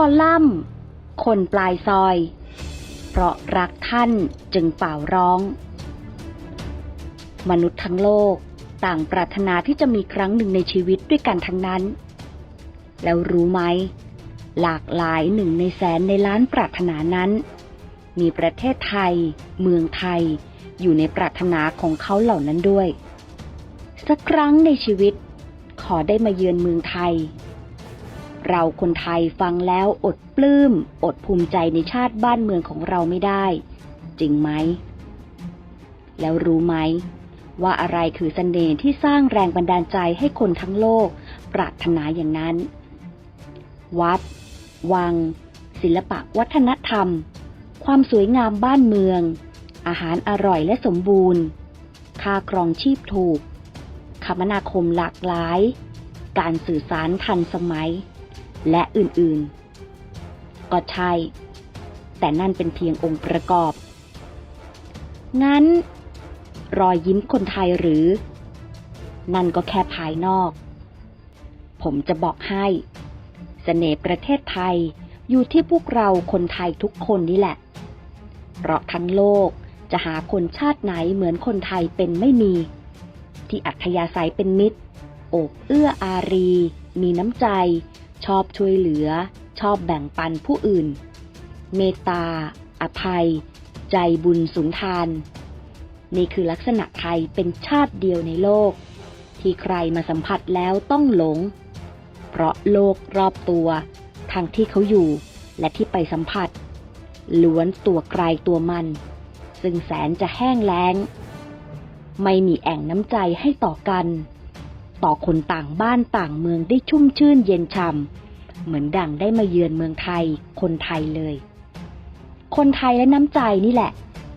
อลัมน์ คนปลายซอย เพราะรักท่านจึงเป่าร้อง มนุษย์ทั้งโลกต่างปรารถนาที่จะมีครั้งหนึ่งในชีวิตด้วยกันทั้งนั้น แล้วรู้ไหม หลากหลายหนึ่งในแสนในล้านปรารถนานั้น มีประเทศไทย เมืองไทย อยู่ในปรารถนาของเขาเหล่านั้นด้วย สักครั้งในชีวิต ขอได้มาเยือนเมืองไทย เราคนไทยฟังแล้วอดปลื้ม อดภูมิใจในชาติบ้านเมืองของเราไม่ได้ จริงไหม แล้วรู้ไหม ว่าอะไรคือเสน่ห์ที่สร้างแรงบันดาลใจให้คนทั้งโลก ปรารถนาอย่างนั้น วัด วัง ศิลปะวัฒนธรรม ความสวยงามบ้านเมือง อาหารอร่อยและสมบูรณ์ ค่าครองชีพถูก คมนาคมหลากหลายการสื่อสารทันสมัย และอื่นๆ ก็ใช่ แต่นั่นเป็นเพียงองค์ประกอบ งั้น รอยยิ้มคนไทยหรือ นั่นก็แค่ภายนอก ผมจะบอกให้เสน่ห์ประเทศไทยอยู่ที่พวกเราคนไทยทุกคนนี่แหละ เพราะทั้งโลกจะหาคนชาติไหนเหมือนคนไทยเป็นไม่มี ที่อัธยาศัยเป็นมิตร โอบเอื้ออารี มีน้ำใจ ชอบช่วยเหลือ ชอบแบ่งปันผู้อื่น เมตตา อภัย ใจบุญสุนทาน นี่คือลักษณะไทยเป็นชาติเดียวในโลก ที่ใครมาสัมผัสแล้วต้องหลง เพราะโลกรอบตัวทางที่เขาอยู่และที่ไปสัมผัส ล้วนตัวไกลตัวมัน ซึ่งแสนจะแห้งแล้ง ไม่มีแอ่งน้ำใจให้ต่อกัน ต่อคนต่างบ้านต่างเมืองได้ชุ่มชื่นเย็นช่ำเหมือนดังได้มาเยือนเมืองไทย คนไทยเลย คนไทยและน้ำใจนี่แหละ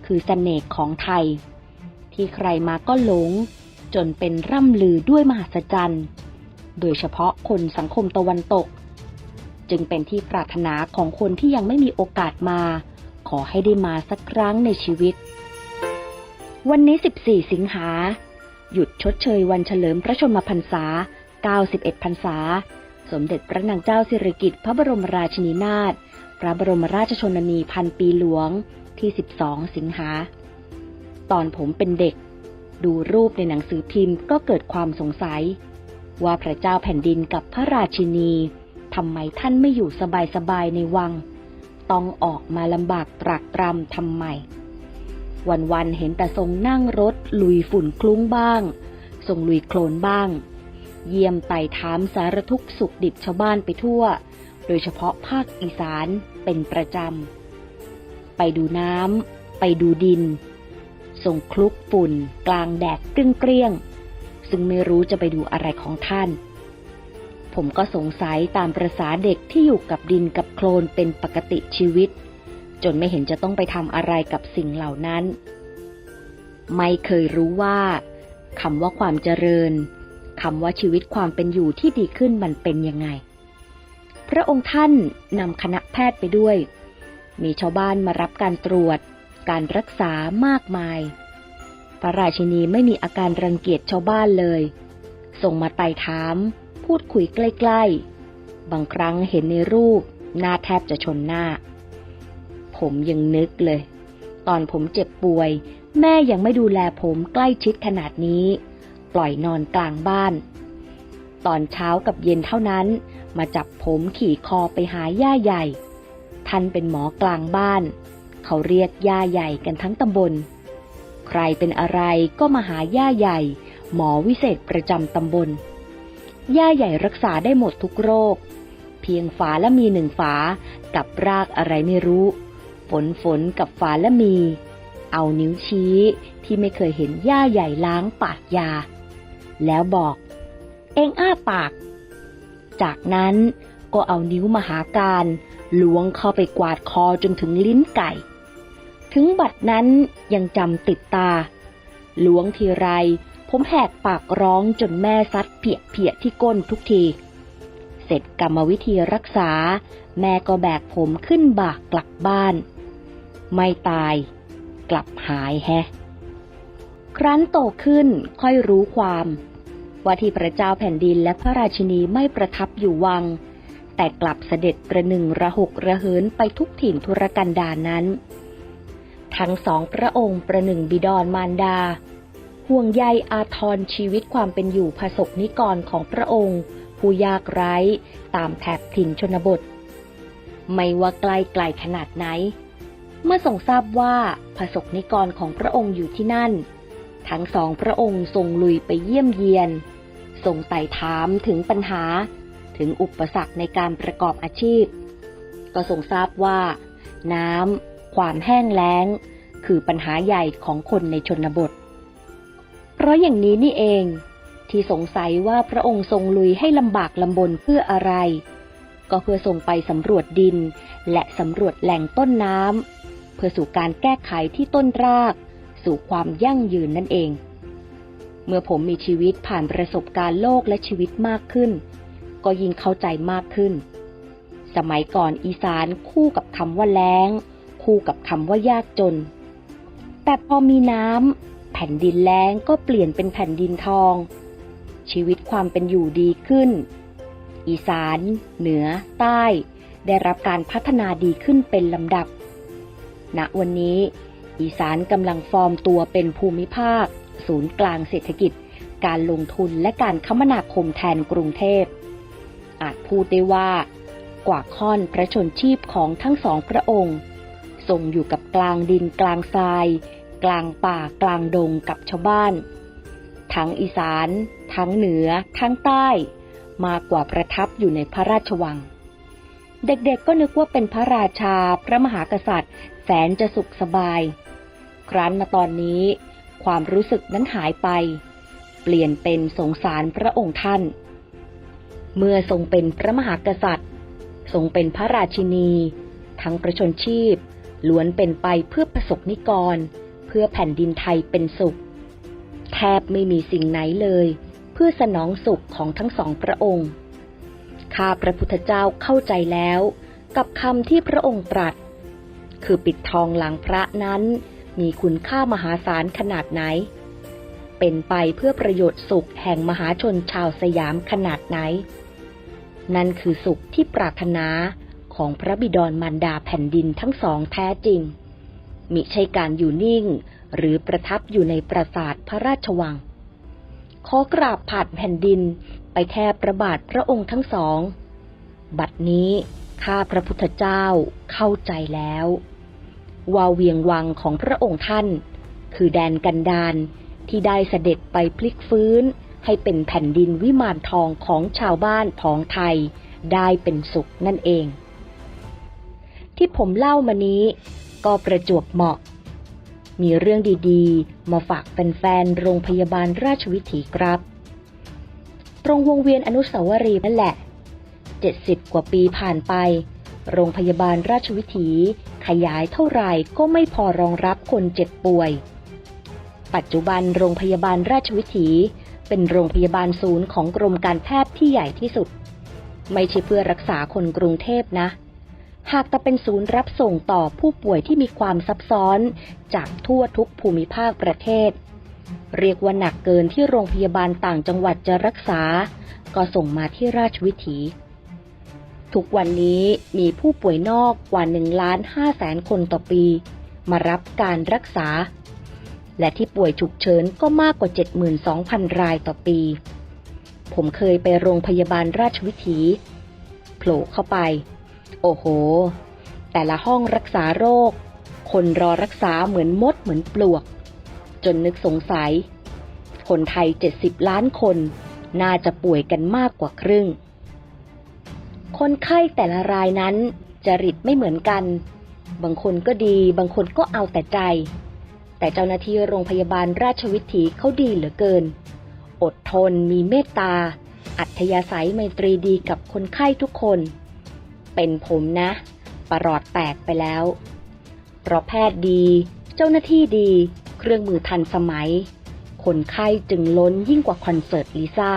คือเสน่ห์ของไทย ที่ใครมาก็หลง จนเป็นร่ำลือด้วยมหัศจรรย์ โดยเฉพาะคนสังคมตะวันตก จึงเป็นที่ปรารถนาของคนที่ยังไม่มีโอกาสมา ขอให้ได้มาสักครั้งในชีวิต วันนี้ 14 สิงหา หยุดชดเชยวันเฉลิมพระชนมพรรษา 91 พรรษา สมเด็จพระนางเจ้าสิริกิติ์พระบรมราชินีนาถ พระบรมราชชนนีพันปีหลวงที่ 12 สิงหา ตอนผมเป็นเด็ก ดูรูปในหนังสือพิมพ์ก็เกิดความสงสัย ว่าพระเจ้าแผ่นดินกับพระราชินีทำไมท่านไม่อยู่สบายๆในวัง ต้องออกมาลำบากตรากตรำทำไม วันๆเห็นแต่ทรงนั่งรถ ลุยฝุ่นคลุ้งบ้าง ทรงลุยโคลนบ้าง เยี่ยมไต่ถามสารทุกสุขดิบชาวบ้านไปทั่ว โดยเฉพาะภาคอีสานเป็นประจำ ไปดูน้ำไปดูดินส่งคลุกฝุ่น กลางแดดเกลี้ยงๆซึ่งไม่รู้จะไปดูอะไรของท่านผมก็สงสัยตามประษาเด็กที่อยู่กับดินกับโคลนเป็นปกติชีวิต จนไม่เห็นจะต้องไปทำอะไรกับสิ่งเหล่านั้น ไม่เคยรู้ว่าคำว่าความเจริญคำว่าชีวิตความเป็นอยู่ที่ดีขึ้นมันเป็นยังไง พระองค์ท่านนำคณะแพทย์ไปด้วย มีชาวบ้านมารับการตรวจ การรักษามากมาย พระราชินีไม่มีอาการรังเกียจชาวบ้านเลย ส่งมาไต่ถาม พูดคุยใกล้ๆ บางครั้งเห็นในรูป หน้าแทบจะชนหน้า ผมยังนึกเลย ตอนผมเจ็บป่วย แม่ยังไม่ดูแลผมใกล้ชิดขนาดนี้ ปล่อยนอนกลางบ้าน ตอนเช้ากับเย็นเท่านั้น มาจับผมขี่คอไปหาย่าใหญ่ ท่านเป็นหมอกลางบ้าน เขาเรียกย่าใหญ่กันทั้งตำบล ใครเป็นอะไรก็มาหาย่าใหญ่ หมอวิเศษประจำตำบลย่าใหญ่รักษาได้หมดทุกโรค เพียงฝาและมีหนึ่งฝากับรากอะไรไม่รู้ ฝนฝนกับฝาและมี เอานิ้วชี้ที่ไม่เคยเห็นย่าใหญ่ล้างปากยา แล้วบอก เองอ้าปาก จากนั้นก็เอานิ้วมหาการล้วงเข้าไปกวาดคอจนถึงลิ้นไก่ ถึงบัดนั้นยังจำติดตา ล้วงทีไรผมแหกปากร้องจนแม่ซัดเพียกๆที่ก้นทุกที เสร็จกรรมวิธีรักษา แม่ก็แบกผมขึ้นบากกลับบ้าน ไม่ตาย กลับหายแฮะ ครั้นโตขึ้นค่อยรู้ความ ว่าที่พระเจ้าแผ่นดินและพระราชินีไม่ประทับอยู่วัง แต่กลับเสด็จประหนึ่งระหกระเหินไปทุกถิ่นธุรกันดารนั้น ทั้งสองพระองค์ประหนึ่งบิดรมารดา ห่วงใยอาทรชีวิตความเป็นอยู่ผสกนิกรของพระองค์ ผู้ยากไร้ตามแถบถิ่นชนบท ไม่ว่าไกลไกลขนาดไหน เมื่อทรงทราบว่าผสกนิกรของพระองค์อยู่ที่นั่น ทั้งสองพระองค์ทรงลุยไปเยี่ยมเยียน ทรงไต่ถามถึงปัญหา ถึงอุปสรรคในการประกอบอาชีพ ก็ทรงทราบว่า น้ำความแห้งแล้ง คือปัญหาใหญ่ของคนในชนบท เพราะอย่างนี้นี่เองที่สงสัยว่าพระองค์ทรงลุยให้ลำบากลำบนเพื่ออะไร ก็เพื่อส่งไปสำรวจดิน และสำรวจแหล่งต้นน้ำ เพื่อสู่การแก้ไขที่ต้นราก สู่ความยั่งยืนนั่นเอง เมื่อผมมีชีวิตผ่านประสบการณ์โลกและชีวิตมากขึ้น ก็ยิ่งเข้าใจมากขึ้น สมัยก่อนอีสานคู่กับคำว่าแล้ง คู่กับคำว่ายากจน แต่พอมีน้ำแผ่นดินแล้งก็เปลี่ยนเป็นแผ่นดินทอง ชีวิตความเป็นอยู่ดีขึ้น อีสาน เหนือ ใต้ ได้รับการพัฒนาดีขึ้นเป็นลำดับ ณวันนี้ อีสานกำลังฟอร์มตัวเป็นภูมิภาค ศูนย์กลางเศรษฐกิจ การลงทุนและการคมนาคมแทนกรุงเทพ อาจพูดได้ว่า กว่าค่อนพระชนชีพของทั้งสองพระองค์ทรงอยู่กับกลางดินกลางทราย กลางป่ากลางดงกับชาวบ้าน ทั้งอีสาน ทั้งเหนือ ทั้งใต้ มากกว่าประทับอยู่ในพระราชวัง เด็กๆก็นึกว่าเป็นพระราชา พระมหากษัตริย์ แสนจะสุขสบาย ครั้นมาตอนนี้ ความรู้สึกนั้นหายไป เปลี่ยนเป็นสงสารพระองค์ท่าน เมื่อทรงเป็นพระมหากษัตริย์ ทรงเป็นพระราชินี ทั้งประชนชีพล้วนเป็นไปเพื่อประสบนิกร เพื่อแผ่นดินไทยเป็นสุข แทบไม่มีสิ่งไหนเลย เพื่อสนองสุขของทั้งสองพระองค์ข้าพระพุทธเจ้าเข้าใจแล้ว กับคำที่พระองค์ตรัส คือปิดทองหลังพระนั้น มีคุณค่ามหาศาลขนาดไหน เป็นไปเพื่อประโยชน์สุขแห่งมหาชนชาวสยามขนาดไหน นั่นคือสุขที่ปรารถนาของพระบิดรมารดาแผ่นดินทั้งสองแท้จริง มิใช่การอยู่นิ่ง หรือประทับอยู่ในปราสาทพระราชวัง ขอกราบผ่านแผ่นดินไปแทบประบาทพระองค์ทั้งสอง บัดนี้ ข้าพระพุทธเจ้าเข้าใจแล้ว ว่าเวียงวังของพระองค์ท่าน คือแดนกันดานที่ได้เสด็จไปพลิกฟื้นให้เป็นแผ่นดินวิมานทองของชาวบ้านผองไทยได้เป็นสุขนั่นเอง ที่ผมเล่ามานี้ก็ประจวบเหมาะ มีเรื่องดีๆ มาฝากแฟนๆ โรงพยาบาลราชวิถีครับ ตรงวงเวียนอนุสาวรีย์นั่นแหละ 70 กว่าปีผ่านไป โรงพยาบาลราชวิถี ขยายเท่าไหร่ก็ไม่พอรองรับคนเจ็บป่วย ปัจจุบันโรงพยาบาลราชวิถี เป็นโรงพยาบาลศูนย์ของกรมการแพทย์ที่ใหญ่ที่สุด ไม่ใช่เพื่อรักษาคนกรุงเทพนะ หากแต่เป็นศูนย์รับส่งต่อผู้ป่วยที่มีความซับซ้อนจากทั่วทุกภูมิภาคประเทศ เรียกว่าหนักเกินที่โรงพยาบาลต่างจังหวัดจะรักษาก็ส่งมาที่ราชวิถี ทุกวันนี้มีผู้ป่วยนอกกว่า1ล้าน5แสนคนต่อปี มารับการรักษา และที่ป่วยฉุกเฉินก็มากกว่า 72,000 รายต่อปี ผมเคยไปโรงพยาบาลราชวิถีโผล่เข้าไป โอ้โห แต่ละห้องรักษาโรค คนรอรักษาเหมือนมดเหมือนปลวก จนนึกสงสัย คนไทย 70 ล้านคน น่าจะป่วยกันมากกว่าครึ่ง คนไข้แต่ละรายนั้นจริตไม่เหมือนกัน บางคนก็ดี บางคนก็เอาแต่ใจ แต่เจ้าหน้าที่โรงพยาบาลราชวิถีเขาดีเหลือเกิน อดทน มีเมตตา อัธยาศัยไมตรีดีกับคนไข้ทุกคน เป็นผมนะ ประหลอดแตกไปแล้ว เพราะแพทย์ดี เจ้าหน้าที่ดี เครื่องมือทันสมัย คนไข้จึงล้นยิ่งกว่าคอนเสิร์ตลิซ่า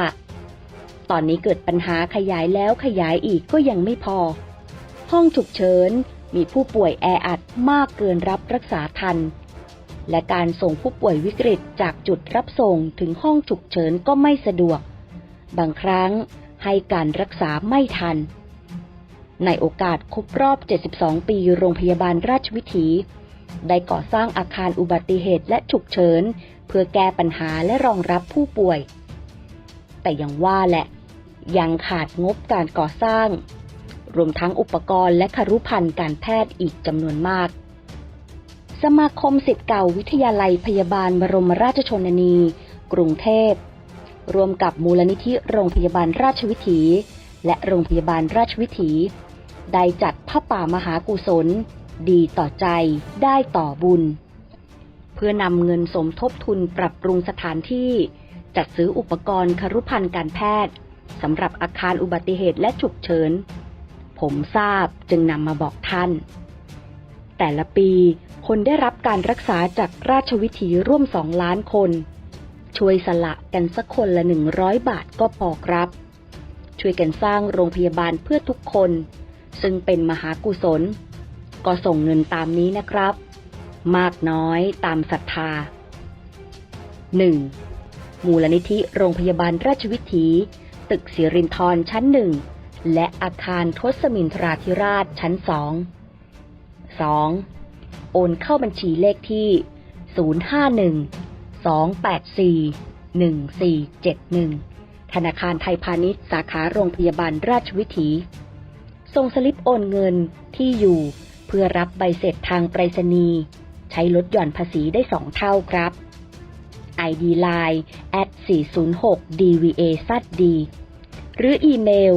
ตอนนี้เกิดปัญหาขยายแล้วขยายอีกก็ยังไม่พอ ห้องฉุกเฉินมีผู้ป่วยแออัดมากเกินรับรักษาทัน และการส่งผู้ป่วยวิกฤตจากจุดรับส่งถึงห้องฉุกเฉินก็ไม่สะดวก บางครั้งให้การรักษาไม่ทัน ในโอกาสครบรอบ 72 ปีโรงพยาบาลราชวิถี ได้ก่อสร้างอาคารอุบัติเหตุและฉุกเฉิน เพื่อแก้ปัญหาและรองรับผู้ป่วย แต่ยังว่าแหละ ยังขาดงบการก่อสร้าง รวมทั้งอุปกรณ์และคารุพันธ์การแพทย์อีกจำนวนมาก สมาคมสิทธิ์เก่าวิทยาลัยพยาบาลบรมราชชนนี กรุงเทพรวมกับมูลนิธิโรงพยาบาลราชวิถี และโรงพยาบาลราชวิถี ได้จัดผ้าป่ามหากุศล ดีต่อใจได้ต่อบุญ เพื่อนำเงินสมทบทุนปรับปรุงสถานที่ จัดซื้ออุปกรณ์คารุพันธ์การแพทย์ สำหรับอาคารอุบัติเหตุและฉุกเฉิน ผมทราบจึงนำมาบอกท่าน แต่ละปีคนได้รับการรักษาจากราชวิถีร่วมสองล้านคน ช่วยสละกันสักคนละหนึ่งร้อยบาทก็พอครับ ช่วยกันสร้างโรงพยาบาลเพื่อทุกคน ซึ่งเป็นมหากุศล ก็ส่งเงินตามนี้นะครับ มากน้อยตามศรัทธา 1. มูลนิธิโรงพยาบาลราชวิถี ตึกสิรินทรชั้นหนึ่งและอาคารทศมินทราธิราชชั้นสอง 2. โอนเข้าบัญชีเลขที่ 051-284-1471 ธนาคารไทยพาณิชย์สาขาโรงพยาบาลราชวิถีส่งสลิปโอนเงินที่อยู่ เพื่อรับใบเสร็จทางไปรษณีย์ใช้ลดหย่อนภาษีได้2เท่าครับ ID Line at 406 DVA ซัดดีหรืออีเมล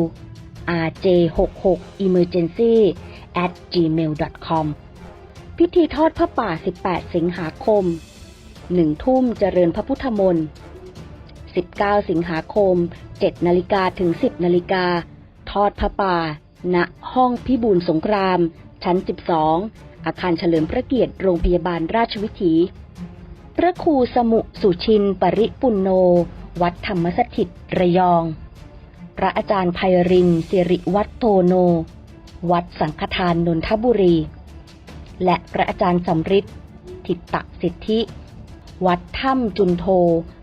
rj66 emergency at gmail.com พิธีทอดพระป่า 18 สิงหาคม 1 ทุ่มเจริญพระพุทธมนต์ 19 สิงหาคม 7 นาฬิกาถึง 10 นาฬิกา ทอดพระป่า ณ ห้องพิบูลสงคราม ชั้น 12 อาคารเฉลิมพระเกียรติโรงพยาบาลราชวิถี พระครูสมุสุชินปริปุณโน วัดธรรมสถิตระยอง พระอาจารย์ไพรินสิริวัตโตโน วัดสังฆทานนนทบุรี และพระอาจารย์สำริดทิตตสิทธิ วัดถ้ำจุนโท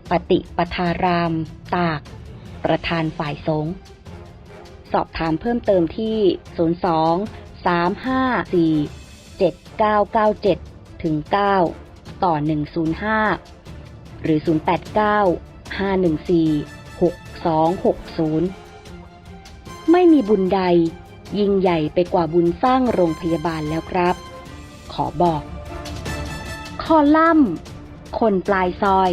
ปฏิปทาราม ตาก ประธานฝ่ายสงฆ์สอบถามเพิ่มเติมที่ 02 354 7997ถึง9 ต่อ 105 หรือ 089 514 6260 ไม่มีบุญใดยิ่งใหญ่ไปกว่าบุญสร้างโรงพยาบาลแล้วครับ ขอบอก คอลัมน์ คนปลายซอย